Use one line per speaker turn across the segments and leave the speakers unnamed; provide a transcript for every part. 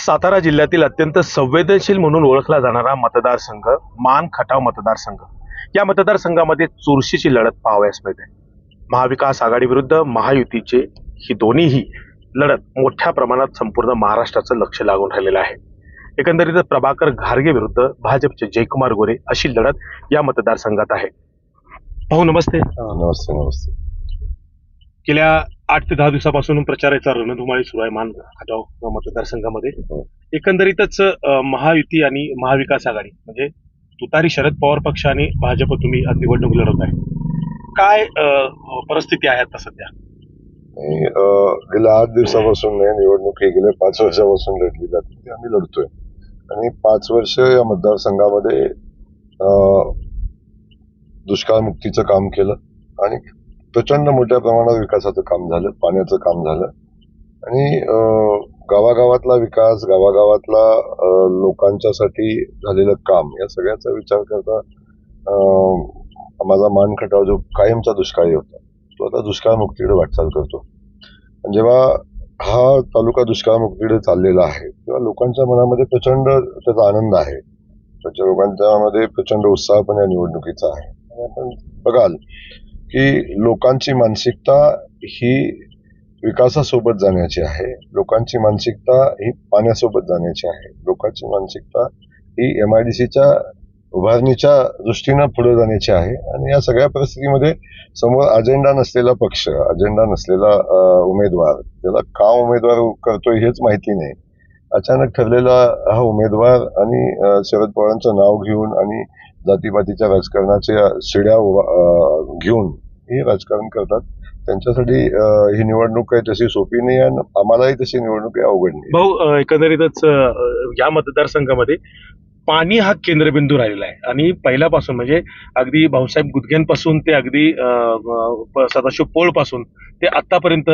सातारा जिल्ह्यातील अत्यंत संवेदनशील म्हणून ओळखला जाणारा मतदारसंघ मान खटाव मतदारसंघ. या मतदारसंघामध्ये चुरशीची लढत पाहावयास मिळते. महाविकास आघाडीविरुद्ध महायुतीचे ही दोन्हीही लढत मोठ्या प्रमाणात संपूर्ण महाराष्ट्राचं लक्ष लागून राहिलेलं आहे. एकंदरीत प्रभाकर घारगे विरुद्ध भाजपचे जयकुमार गोरे अशी लढत या मतदारसंघात आहे. भाऊ नमस्ते.
नमस्ते नमस्ते.
गेल्या आठ ते दहा दिवसापासून प्रचाराचा रणधुमाळी सुरू आहे. मान हटाव मतदारसंघामध्ये. एकंदरीतच महायुती आणि महाविकास आघाडी म्हणजे तुतारी शरद पवार पक्ष आणि भाजप तुम्ही निवडणूक लढवत आहे काय परिस्थिती आहे आता सध्या?
गेल्या आठ दिवसापासून नाही निवडणूक ही गेल्या पाच वर्षापासून लढली जाते ती आम्ही लढतोय. आणि पाच वर्ष या मतदारसंघामध्ये अं, दुष्काळमुक्तीचं काम केलं आणि प्रचंड मोठ्या प्रमाणात विकासाचं काम झालं पाण्याचं काम झालं. आणि गावागावातला विकास गावागावातला लोकांच्यासाठी झालेलं काम या सगळ्याचा विचार करता माझा मान खटाव जो कायमचा दुष्काळी होता तो आता दुष्काळमुक्तीकडे वाटचाल करतो. आणि जेव्हा हा तालुका दुष्काळमुक्तीकडे चाललेला आहे तेव्हा लोकांच्या मनामध्ये प्रचंड त्याचा आनंद आहे. त्याच्या लोकांच्या मध्ये प्रचंड उत्साह पण या निवडणुकीचा आहे. आपण बघाल की लोकांची मानसिकता ही विकासासोबत जाण्याची आहे. लोकांची मानसिकता ही पाण्यासोबत जाण्याची आहे. लोकांची मानसिकता ही एम आय डी सीच्या उभारणीच्या दृष्टीनं पुढे जाण्याची आहे. आणि या सगळ्या परिस्थितीमध्ये समोर अजेंडा नसलेला पक्ष अजेंडा नसलेला उमेदवार त्याला का उमेदवार करतोय हेच माहिती नाही. अचानक ठरलेला हा उमेदवार आणि शरद पवारांचं नाव घेऊन आणि जातीपातीच्या राजकारणाच्या शिड्या उभा- घेऊन हे राजकारण करतात. त्यांच्यासाठी ही निवडणूक काही तशी सोपी नाही आणि आम्हालाही तशी निवडणूक काही अवघड नाही.
भाऊ एकंदरीतच या मतदारसंघामध्ये पाणी हा केंद्रबिंदू राहिलेला आहे. आणि पहिल्यापासून म्हणजे अगदी भाऊसाहेब गुदगेंपासून ते अगदी सदाशिव पोळपासून ते आतापर्यंत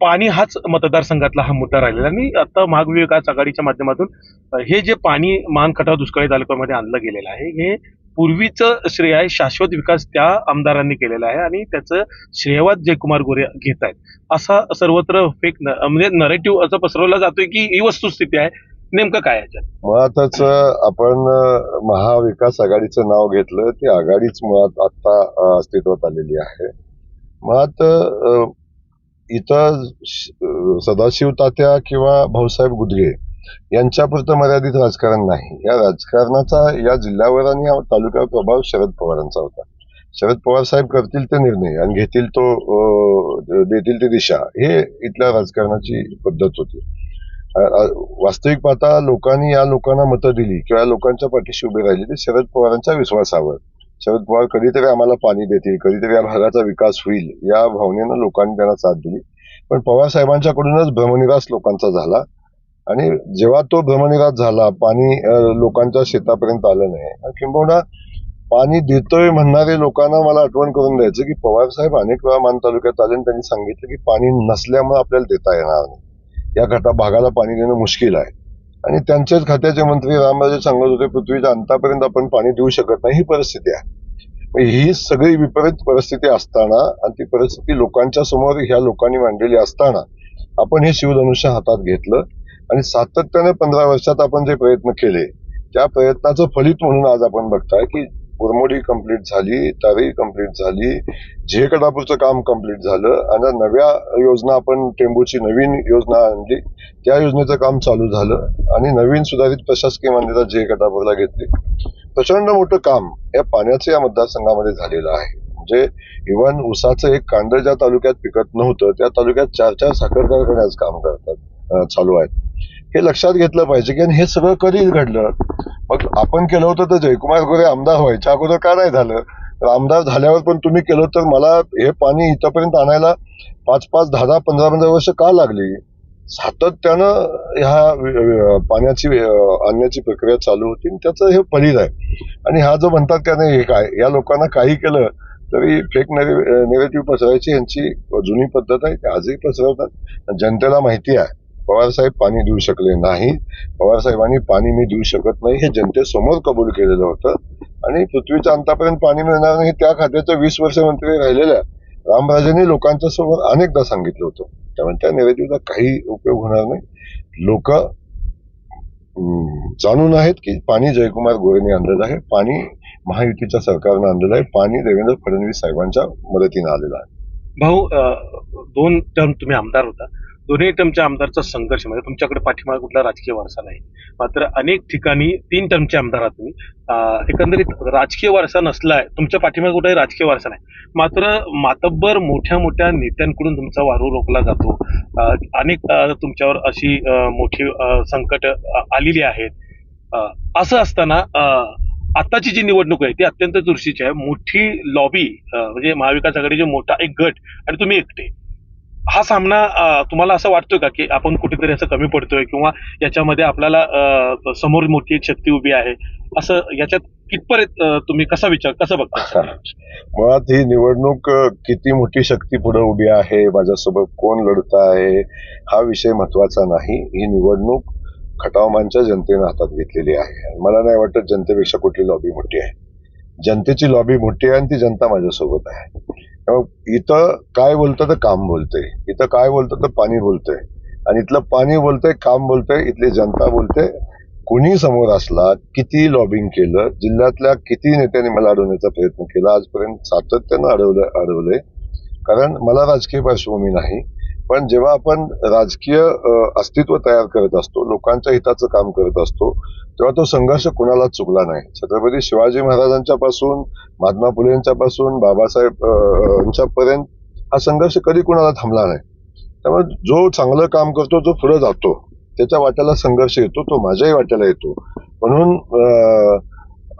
पाणी हाच मतदारसंघातला हा मुद्दा राहिलेला आहे. आणि आता महाविकास आघाडीच्या माध्यमातून हे जे पाणी मान खटाव दुष्काळी तालुक्यामध्ये आणलं गेलेलं आहे हे पूर्वीचं श्रेय आहे शाश्वत विकास त्या आमदारांनी केलेला आहे आणि त्याचं श्रेयवाद जयकुमार गोरे घेत आहेत. असा सर्वत्र फेक म्हणजे नरेटिव्ह असं पसरवला जातोय की ही वस्तुस्थिती आहे. नेमकं काय आहे याच्यात?
मुळातच आपण महाविकास आघाडीचं नाव घेतलं ती आघाडीच मुळात आता अस्तित्वात आलेली आहे. मुळात इथं सदाशिव तात्या किंवा भाऊसाहेब गुदगे यांच्यापुरतं मर्यादित राजकारण नाही. या राजकारणाचा या जिल्ह्यावर आणि या तालुक्यावर प्रभाव शरद पवारांचा होता. शरद पवार साहेब करतील ते निर्णय आणि घेतील तो देतील ती दिशा हे इथल्या राजकारणाची पद्धत होती. वास्तविक पाहता लोकांनी या लोकांना मतं दिली किंवा या लोकांच्या पाठीशी उभी राहिली ते शरद पवारांच्या विश्वासावर शरद पवार कधीतरी आम्हाला पाणी देतील कधीतरी या भागाचा विकास होईल या भावनेनं लोकांनी त्यांना साथ दिली. पण पवार साहेबांच्याकडूनच भ्रमनिरास लोकांचा झाला. आणि जेव्हा तो भ्रमनिरास झाला पाणी लोकांच्या शेतापर्यंत आलं नाही. किंबहुना पाणी देतोय म्हणणारे लोकांना मला आठवण करून द्यायचं की पवार साहेब अनेक वेळा मान तालुक्यात आले आणि त्यांनी सांगितलं की पाणी नसल्यामुळे आपल्याला देता येणार नाही. या घटा भागाला पाणी देणं मुश्किल आहे. आणि त्यांचेच खात्याचे मंत्री रामराजे सांगत होते पृथ्वीच्या अंतापर्यंत आपण पाणी देऊ शकत नाही ही परिस्थिती आहे. ही सगळी विपरीत परिस्थिती असताना आणि ती परिस्थिती लोकांच्या समोर ह्या लोकांनी मांडलेली असताना आपण हे शिवधनुष्य हातात घेतलं आणि सातत्याने पंधरा वर्षात आपण जे प्रयत्न केले त्या प्रयत्नाचं फलित म्हणून आज आपण बघताय की उरमोडी कंप्लीट झाली तारी कंप्लीट झाली झे कडापूरचं काम कंप्लीट झालं आणि नव्या योजना आपण टेंबूची नवीन योजना आणली त्या योजनेचं काम चालू झालं आणि नवीन सुधारित प्रशासकीय मान्यता झे कटापूरला घेतली. प्रचंड मोठं काम या पाण्याचं या मतदारसंघामध्ये झालेलं आहे. म्हणजे इव्हन उसाचं एक कांड ज्या तालुक्यात पिकत नव्हतं त्या तालुक्यात चार चार साखर कारखाने आज काम करतात चालू आहेत. हे लक्षात घेतलं पाहिजे की आणि हे सगळं कधी घडलं. मग आपण केलं होतं तर जयकुमार गोरे आमदार व्हायच्या अगोदर का नाही झालं? तर आमदार झाल्यावर पण तुम्ही केलं तर मला हे पाणी इथपर्यंत आणायला पाच पाच दहा दहा पंधरा पंधरा वर्ष का लागली? सातत्यानं ह्या पाण्याची आणण्याची प्रक्रिया चालू होती आणि त्याचं हे फलित आहे. आणि हा जो म्हणतात का नाही हे काय या लोकांना काही केलं तरी फेक नेगेटिव्ह पसरायची यांची जुनी पद्धत आहे ते आजही पसरवतात. जनतेला माहिती आहे. पवार साहेब पाणी देऊ शकले नाही पवार साहेबांनी पाणी मी देऊ शकत नाही हे जनतेसमोर कबूल केलेलं होतं. आणि पृथ्वीच्या अंतापर्यंत पाणी मिळणार नाही त्या खात्याचं वीस वर्ष मंत्री राहिलेल्या रामराजेंनी लोकांच्या समोर अनेकदा सांगितलं होतं. त्यामुळे त्या निवेदीचा काही उपयोग होणार नाही. लोक जाणून आहेत की पाणी जयकुमार गोरेने आणलेलं आहे. पाणी महायुतीच्या सरकारनं आणलेलं आहे. पाणी देवेंद्र फडणवीस साहेबांच्या मदतीनं आलेलं आहे.
भाऊ दोन टर्म तुम्ही आमदार होता. दोन्ही टर्मच्या आमदारचा संघर्ष म्हणजे तुमच्याकडे पाठिंबा कुठला राजकीय वारसा नाही. मात्र अनेक ठिकाणी तीन टर्मचे आमदार आहात तुम्ही एकंदरीत राजकीय वारसा नसलाय तुमच्या पाठिंबा कुठलाही राजकीय वारसा नाही. मात्र मातब्बर मोठ्या मोठ्या नेत्यांकडून तुमचा वारू रोखला जातो. अनेक तुमच्यावर अशी मोठी संकट आलेली आहेत. असं असताना आताची जी निवडणूक आहे ती अत्यंत चुरशीची आहे. मोठी लॉबी म्हणजे महाविकास आघाडीचे मोठा एक गट आणि तुम्ही एकटे. हा सामना तुम्हाला असं वाटतोय का की आपण कुठेतरी असं कमी पडतोय किंवा याच्यामध्ये आपल्याला समोर मोठी एक शक्ती उभी आहे? असं याच्यात कितपर्यंत तुम्ही कसा विचार कसं बघता?
मुळात ही निवडणूक किती मोठी शक्ती पुढे उभी आहे माझ्यासोबत कोण लढत आहे हा विषय महत्त्वाचा नाही. ही निवडणूक खटावमानच्या जनतेनं हातात घेतलेली आहे. मला नाही वाटत जनतेपेक्षा कुठली लॉबी मोठी आहे. जनतेची लॉबी मोठी आहे आणि ती जनता माझ्यासोबत आहे. इथं काय बोलतं तर काम बोलतंय. इथं काय बोलतं तर पाणी बोलतंय. आणि इथलं पाणी बोलतंय काम बोलतंय इथली जनता बोलते. कोणी समोर असला किती लॉबिंग केलं जिल्ह्यातल्या किती नेत्यांनी मला अडवण्याचा प्रयत्न केला आजपर्यंत सातत्यानं अडवलं अडवलंय. कारण मला राजकीय पार्श्वभूमी नाही. पण जेव्हा आपण राजकीय अस्तित्व तयार करत असतो लोकांच्या हिताचं काम करत असतो तेव्हा तो संघर्ष कुणालाच चुकला नाही. छत्रपती शिवाजी महाराजांच्या पासून महात्मा फुलेंच्या पासून बाबासाहेब पर्यंत हा संघर्ष कधी कुणाला थांबला नाही. त्यामुळे जो चांगलं काम करतो जो पुढे जातो. त्याच्या वाट्याला संघर्ष येतो तो माझ्याही वाट्याला येतो. म्हणून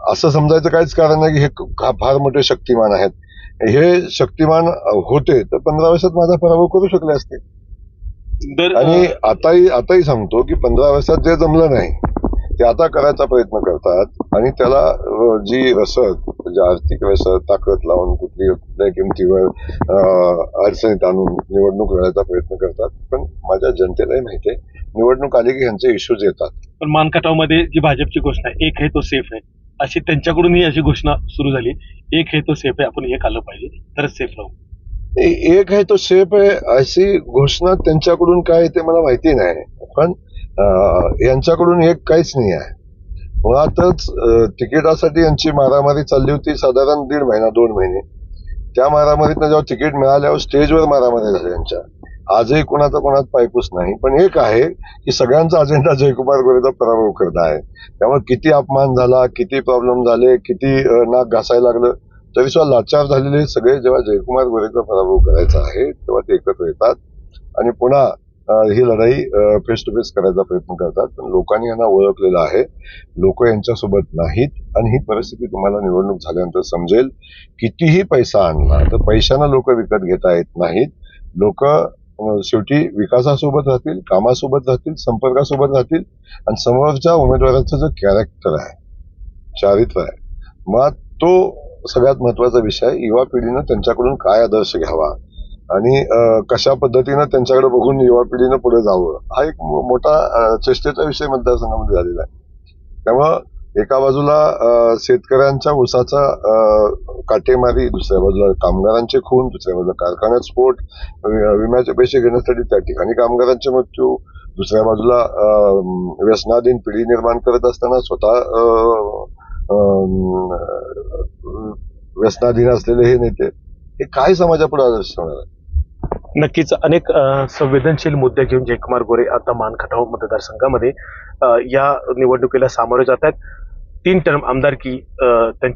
असं समजायचं काहीच कारण नाही की हे फार मोठे शक्तिमान आहेत. हे शक्तिमान होते तर पंधरा वर्षात माझा पराभव करू शकले असते. आणि आताही आताही सांगतो की पंधरा वर्षात जे जमलं नाही ते आता करायचा प्रयत्न करतात. आणि त्याला जी रसद म्हणजे आर्थिक रसद ताकद लावून कुठली कुठल्याही किमतीवर अडचणीत आणून निवडणूक लढायचा प्रयत्न करतात. पण माझ्या जनतेलाही माहिती आहे निवडणूक आली की ह्यांचे इश्यूज येतात.
पण मानकाटावमध्ये जी भाजपची घोषणा आहे एक आहे तो सेफ आहे. अशी त्यांच्याकडूनही अशी घोषणा सुरू झाली. एक हे तो सेफ आहे आपण हे आलं पाहिजे. तर सेफ राहू.
एक आहे तो सेफ आहे अशी घोषणा त्यांच्याकडून काय आहे ते मला माहिती नाही. पण यांच्याकडून एक काहीच नाही आहे. मुळातच तिकिटासाठी यांची मारामारी चालली होती साधारण दीड महिना दोन महिने. त्या मारामारीतनं जेव्हा तिकीट मिळाल्यावर स्टेजवर मारामारी झाली यांच्या. आजही कोणाचा कोणात पायपूस नाही. पण एक आहे की सगळ्यांचा अजेंडा जयकुमार गोरेचा पराभव करत आहे. त्यामुळे किती अपमान झाला किती प्रॉब्लेम झाले किती नाक घासायला लागलं तरी सुद्धा लाचार झालेले सगळे जेव्हा जयकुमार गोरेचा पराभव करायचा आहे तेव्हा ते एकत्र येतात आणि पुन्हा ही लढाई फेस टू फेस करायचा प्रयत्न करतात. पण लोकांनी यांना ओळखलेलं आहे. लोक यांच्यासोबत नाहीत आणि ही परिस्थिती तुम्हाला निवडणूक झाल्यानंतर समजेल. कितीही पैसा आणला तर पैशानं लोक विकत घेता येत नाहीत. लोक शेवटी विकासासोबत राहतील कामासोबत राहतील संपर्कासोबत राहतील आणि समोरच्या उमेदवाराचं जो कॅरेक्टर आहे चारित्र आहे मग तो सगळ्यात महत्त्वाचा विषय आहे. युवा पिढीनं त्यांच्याकडून काय आदर्श घ्यावा आणि कशा पद्धतीनं त्यांच्याकडे बघून युवा पिढीनं पुढे जावं? हा एक मोठा चेष्टेचा विषय मतदारसंघामध्ये झालेला आहे. त्यामुळं एका बाजूला शेतकऱ्यांच्या ऊसाचा काटेमारी दुसऱ्या बाजूला कामगारांचे खून दुसऱ्या बाजूला कारखान्यात स्फोट विम्याचे पैसे घेण्यासाठी त्या ठिकाणी कामगारांचे मृत्यू दुसऱ्या बाजूला व्यसनाधीन पिढी निर्माण करत असताना स्वतः व्यसनाधीन असलेले हे नेते हे काय समाजापुढे आदर्श होणार आहे
नक्कीच अनेक संवेदनशील मुद्दे घेऊन जयकुमार गोरे आता मानखटाव मतदारसंघामध्ये या निवडणुकीला सामोरे जात आहेत. तीन टर्म आमदारकी अ, त्यांच्या